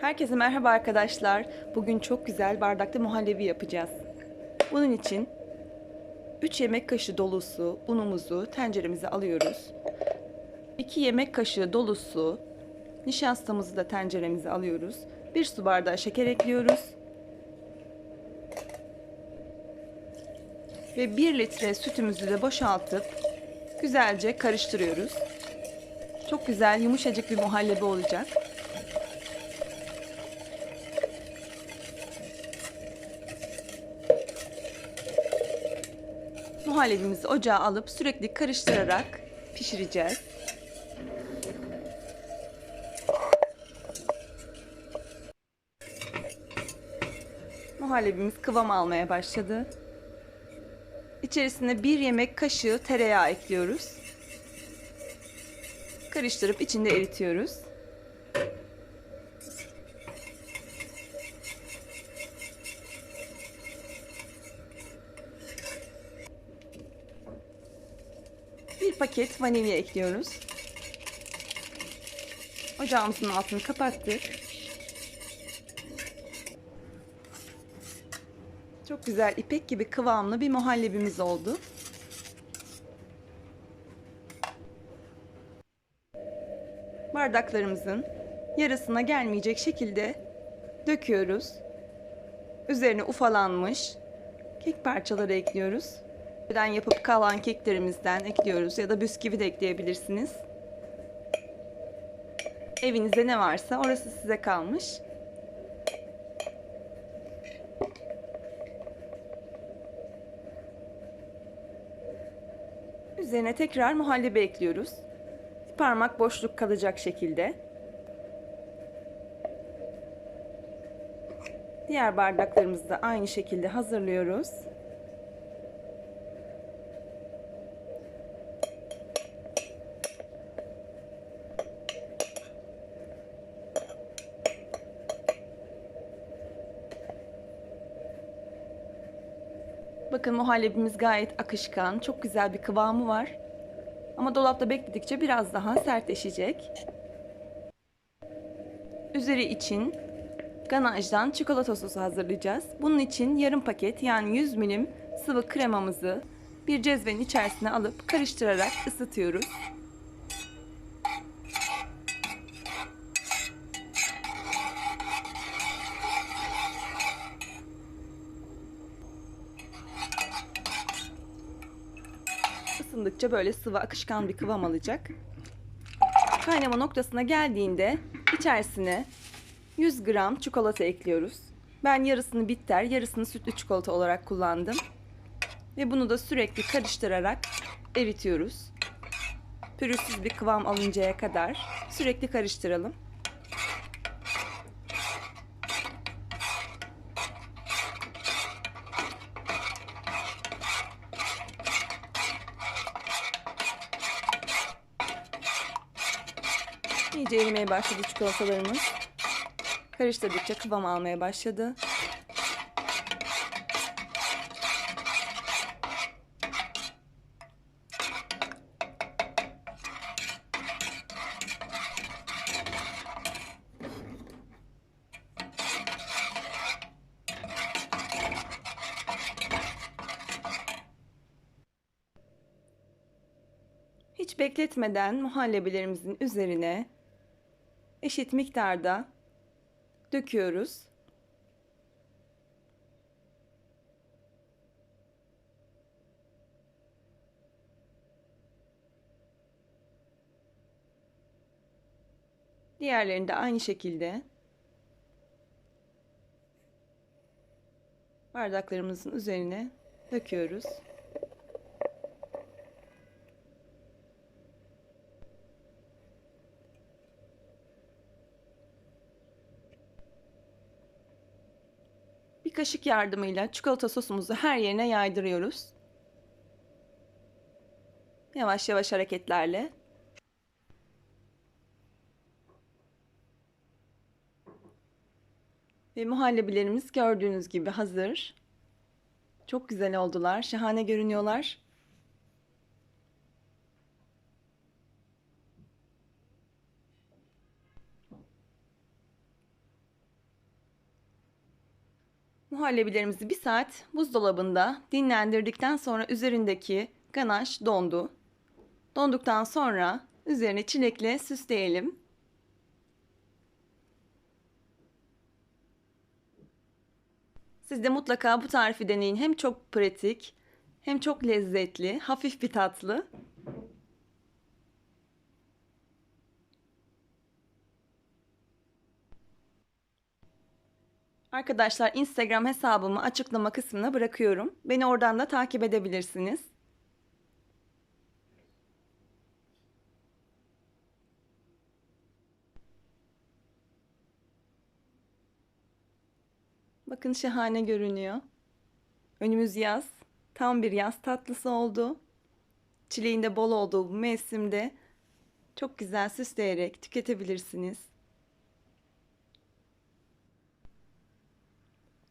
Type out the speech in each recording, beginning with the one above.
Herkese merhaba arkadaşlar. Bugün çok güzel bardakta muhallebi yapacağız. Bunun için 3 yemek kaşığı dolusu unumuzu tenceremize alıyoruz. 2 yemek kaşığı dolusu nişastamızı da tenceremize alıyoruz. 1 su bardağı şeker ekliyoruz. Ve 1 litre sütümüzü de boşaltıp güzelce karıştırıyoruz. Çok güzel yumuşacık bir muhallebi olacak. Muhallebimizi ocağa alıp sürekli karıştırarak pişireceğiz. Muhallebimiz kıvam almaya başladı. İçerisine bir yemek kaşığı tereyağı ekliyoruz. Karıştırıp içinde eritiyoruz. Paket vanilya ekliyoruz. Ocağımızın altını kapattık. Çok güzel ipek gibi kıvamlı bir muhallebimiz oldu. Bardaklarımızın yarısına gelmeyecek şekilde döküyoruz. Üzerine ufalanmış kek parçaları ekliyoruz. Önceden yapıp kalan keklerimizden ekliyoruz ya da bisküvi de ekleyebilirsiniz. Evinizde ne varsa orası size kalmış. Üzerine tekrar muhallebi ekliyoruz. Parmak boşluk kalacak şekilde. Diğer bardaklarımızı da aynı şekilde hazırlıyoruz. Bakın muhallebimiz gayet akışkan, çok güzel bir kıvamı var. Ama dolapta bekledikçe biraz daha sertleşecek. Üzeri için ganajdan çikolata sosu hazırlayacağız. Bunun için yarım paket yani 100 milim sıvı kremamızı bir cezvenin içerisine alıp karıştırarak ısıtıyoruz. Isındıkça böyle sıvı akışkan bir kıvam alacak. Kaynama noktasına geldiğinde içerisine 100 gram çikolata ekliyoruz. Ben yarısını bitter, yarısını sütlü çikolata olarak kullandım. Ve bunu da sürekli karıştırarak eritiyoruz. Pürüzsüz bir kıvam alıncaya kadar sürekli karıştıralım. İyice erimeye başladı çikolatalarımız. Karıştırdıkça kıvam almaya başladı. Hiç bekletmeden muhallebilerimizin üzerine eşit miktarda döküyoruz. Diğerlerini de aynı şekilde bardaklarımızın üzerine döküyoruz. Kaşık yardımıyla çikolata sosumuzu her yerine yaydırıyoruz. Yavaş yavaş hareketlerle. Ve muhallebilerimiz gördüğünüz gibi hazır. Çok güzel oldular, şahane görünüyorlar. Muhallebilerimizi bir saat buzdolabında dinlendirdikten sonra üzerindeki ganaj dondu. Donduktan sonra üzerine çilekle süsleyelim. Siz de mutlaka bu tarifi deneyin. Hem çok pratik, hem çok lezzetli, hafif bir tatlı. Arkadaşlar Instagram hesabımı açıklama kısmına bırakıyorum. Beni oradan da takip edebilirsiniz. Bakın şahane görünüyor. Önümüz yaz. Tam bir yaz tatlısı oldu. Çileğin de bol olduğu bu mevsimde çok güzel süsleyerek tüketebilirsiniz.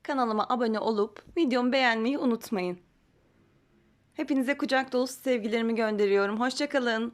Kanalıma abone olup videomu beğenmeyi unutmayın. Hepinize kucak dolusu sevgilerimi gönderiyorum. Hoşçakalın.